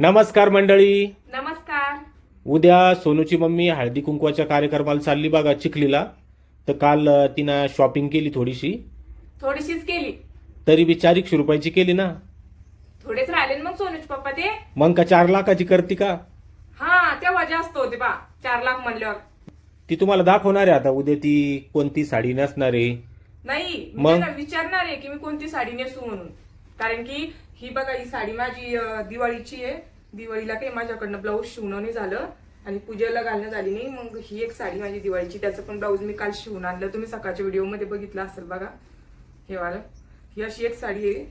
नमस्कार मंडळी. नमस्कार. उद्या सोनूची मम्मी हळदी कुंकवाच्या कार्यक्रमाला चालली बघा चिखलीला. तर काल तिनं शॉपिंग केली थोडीशी. थोडीशीच केली. तरी बी चारशे रुपयाची केली ना. थोडेच राहिले ना मग सोनूच पप्पा ते. मग का चार लाखाची करते का? हा तेव्हा जास्त होते बा चार लाख म्हणल्यावर. ती तुम्हाला दाखवणार आहे आता. उद्या ती कोणती साडी नेसणार आहे? नाही मी मग? त्यांना विचारणार आहे की मी कोणती साडी नेसू म्हणून. कारण की ही बघा ही साडी माझी दिवाळीची आहे. दिवाळीला काही माझ्याकडनं ब्लाऊज शिवणं नाही झालं. आणि पूजेला घालणं झाली नाही. मग ही एक साडी माझी दिवाळीची. त्याचं पण ब्लाऊज मी काल शिवून आणलं. तुम्ही सकाळच्या व्हिडिओमध्ये बघितलं असेल बघा. हे वालं. ही अशी एक साडी आहे.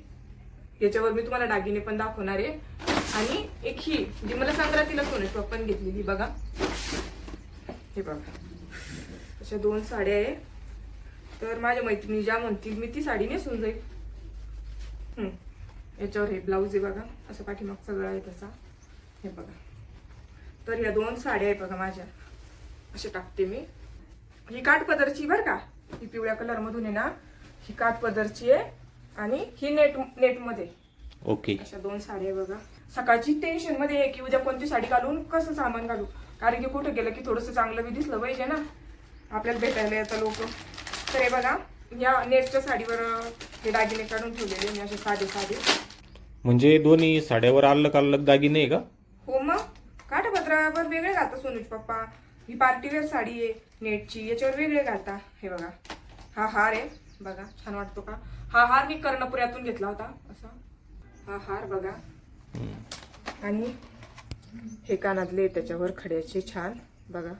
याच्यावर मी तुम्हाला दागिने पण दाखवणार आहे. आणि एक ही जी मला संक्रांतीला सोनेश घेतली घेतलेली बघा. हे बघा. अशा दोन साड्या आहे. तर माझ्या मैत्रिणी ज्या म्हणतील मी ती साडी नेसून जाईल. याच्यावर हे ब्लाऊज आहे बघा. असं पाठीमागचा गळा आहे त्याचा. हे बघा. तर या दोन साड्या आहे बघा माझ्या. असे टाकते मी. ही काठपदरची बरं का? ही पिवळ्या कलर मधून आहे ना? ही काठपदरची आहे आणि ही नेट नेटमध्ये ओके. अशा दोन साड्या आहे बघा. सकाळची टेन्शनमध्ये आहे की उद्या कोणती साडी घालून कसं सामान घालू? कारण की कुठे गेलं की थोडंसं चांगलं बी दिसलं पाहिजे ना? आपल्याला भेटायला येतं लोक. तर हे बघा या नेटच्या साडीवर हे दागिने काढून ठेवलेले मी असे साधे साधे. म्हणजे दोन्ही साड्यावर अलग अलग दागिने आहे का? हो मग. काठपत्रावर वेगळे घालता सोनूज पप्पा. ही पार्टीवेअर साडी आहे नेटची याच्यावर वेगळे घालता. हे बघा. हा हार आहे. बघा छान वाटतो का? हा हार मी कर्णपुऱ्यातून घेतला होता. असा. हा हार बघा. आणि हे कानातले त्याच्यावर खड्याचे छान बघा.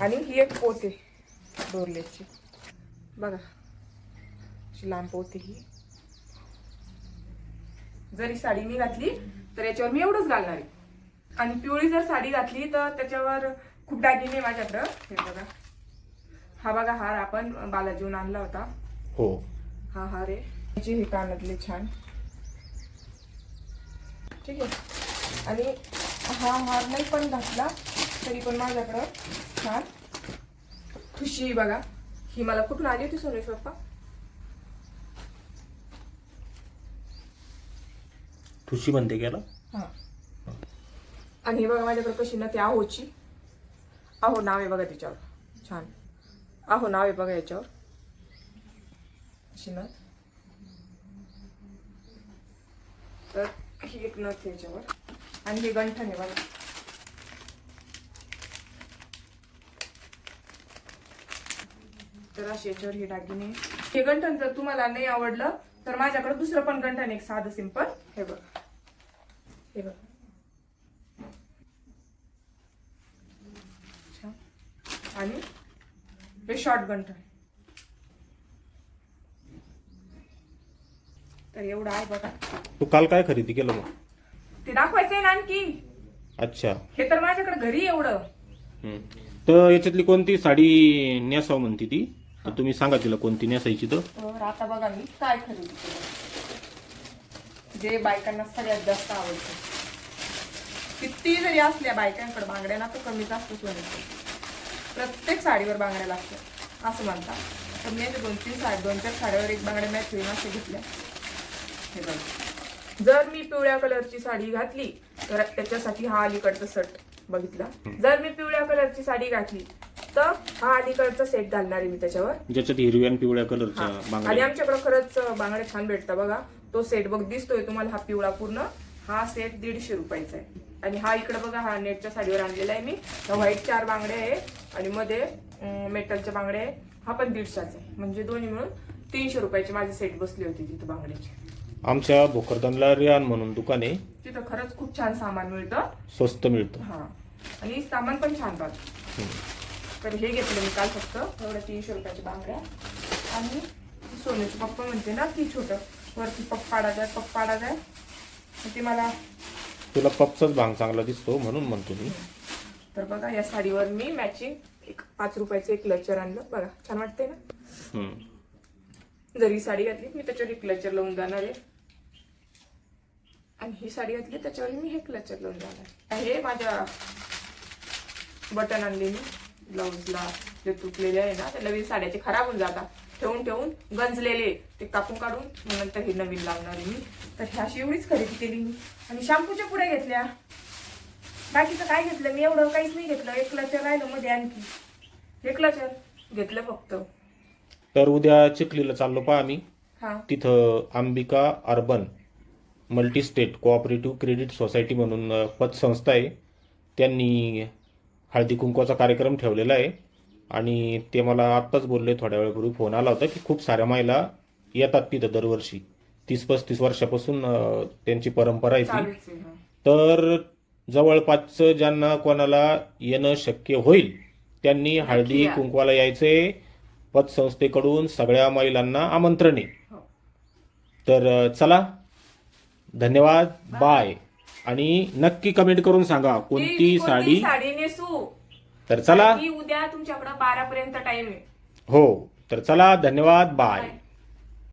आणि ही एक पोते डोरलेची बघा. अशी लांब पोते ही. जरी साडी मी घातली तर याच्यावर मी एवढंच घालणार आहे. आणि पिवळी जर साडी घातली तर त्याच्यावर खूप दागिने माझ्याकडं. हे बघा. हा बघा हार आपण बालाजीहून आणला होता. हो. हा हार आहे. हे कानातले छान. ठीक आहे. आणि हा हार नाही पण घातला तरी पण माझ्याकडं छान. खुशी बघा. ही मला कुठून आली होती सोनेश पप्पा ठुशी म्हणते गेला हा. आणि हे बघा माझ्याकडे कशी ना ती आहोची. आहो नाव आहे बघा तिच्यावर. छान. आहो नाव आहे बघा याच्यावर. अशी नथ तर ही एक नथ याच्यावर. आणि हे गंठन आहे बघा. तर अशी याच्यावर हे दागिने. हे गंठन जर तुम्हाला नाही आवडलं तर माझ्याकडे दुसरं पण गंठन आहे, एक साधं सिंपल हे बघा. हे बघ. आणि हे शॉर्ट गंठन तर एवढं आहे बघा. तू काल काय खरेदी केलं मग? ते दाखवायचंय ना आणखी. अच्छा. हे तर माझ्याकडे घरी एवढं. हम्म. तर याच्यातली कोणती साडी नेसाव म्हणते ती? तर तुम्ही सांगा तिला कोणती नेसायची तर. तर आता बघा मी काय खरेदी केलं. जे बायकांना सगळ्यात जास्त आवडतं. किती जरी असल्या बायकांकडे बांगड्या ना तर कमी जास्त सोन्याचं प्रत्येक साडीवर बांगड्या लागतात. असं म्हणतात. तर मी अशा दोन तीन साडी दोन चार साड्यावर एक बांगड्या मॅच होईल असे घेतल्या. हे बघा. जर मी पिवळ्या कलरची साडी घातली तर त्याच्यासाठी हा अलीकडचा सेट बघितला. जर मी पिवळ्या कलरची साडी घातली तर हा अलीकडचा सेट घालणार आहे मी त्याच्यावर. ज्याच्यात हिरव्या आणि पिवळ्या कलरच्या आणि बांगड्या. आमच्याकडे खरंच बांगड्या छान भेटतात बघा. तो सेट बघ दिसतोय तुम्हाला हा पिवळा पूर्ण. हा सेट दीडशे रुपयाचा आहे. आणि हा इकडे बघा हा नेटच्या साडीवर आणलेला आहे मी. व्हाईट चार बांगड्या आहे आणि मध्ये मेटलच्या बांगड्या आहे. हा पण दीडशाचा आहे. म्हणजे दोन्ही मिळून तीनशे रुपयाची माझी सेट बसली होती तिथं बांगड्याची. आमच्या भोकरदनला रियान म्हणून दुकान आहे. तिथं खरंच खूप छान सामान मिळतं. स्वस्त मिळतं. हा. आणि सामान पण छान राहतं तर हे घेतलं मी काल फक्त. एवढ्या तीनशे रुपयाच्या बांगड्या. आणि सोन्याचं पप्पा म्हणते ना ती छोटं. वरती पप्प पाडायचं आहे पप्प पाडायचं आहे. तर ते मला तुला पपचाच भांग चांगला दिसतो म्हणून म्हणतो मी. तर बघा या साडीवर मी मॅचिंग एक पाच रुपयाचं एक क्लचर आणलं. बघा छान वाटतंय ना. जर ही साडी घातली मी त्याच्यावर एक क्लचर लावून जाणार आहे. आणि ही साडी घातली त्याच्यावर मी हे क्लचर लावून जाणार आहे. हे माझ्या बटन आणले मी ब्लाऊजला जे तुटलेले आहे ना ते नवीन साड्याचे खराब होऊन जातात. ठेवून ठेवून गंजलेले ते कापून काढून मग नंतर हे नवीन लावणार आहे मी. तर ह्याशी एवढीच खरेदी केली मी. आणि शॅम्पूच्या पुढे घेतल्या. बाकीचं काय घेतलं? मी एवढं काहीच नाही घेतलं. एक क्लचर राहिलं मध्ये आणखी. एक क्लचर घेतलं फक्त. तर उद्या चिखलीला चाललो पहा आम्ही. हा. तिथं Ambika urban multi state cooperative credit society म्हणून पतसंस्था आहे. त्यांनी हळदी कुंकवाचा कार्यक्रम ठेवलेला आहे. आणि ते मला आत्ताच बोलले थोड्या वेळापूर्वी फोन आला होता की खूप साऱ्या महिला येतात तिथं दरवर्षी. तीस पस्तीस वर्षापासून त्यांची परंपरा आहे ती. तर जवळपासचं ज्यांना कोणाला येणं शक्य होईल त्यांनी हळदी. कुंकवाला यायचे. पतसंस्थेकडून सगळ्या महिलांना आमंत्रण आहे. हो. तर चला. धन्यवाद. बाय. आणि नक्की कमेंट करून सांगा कोणती साडी साडी नेसू? तर चला. उद्या तुमच्याकडे बारा पर्यंत टाइम आहे. हो तर चला धन्यवाद बाय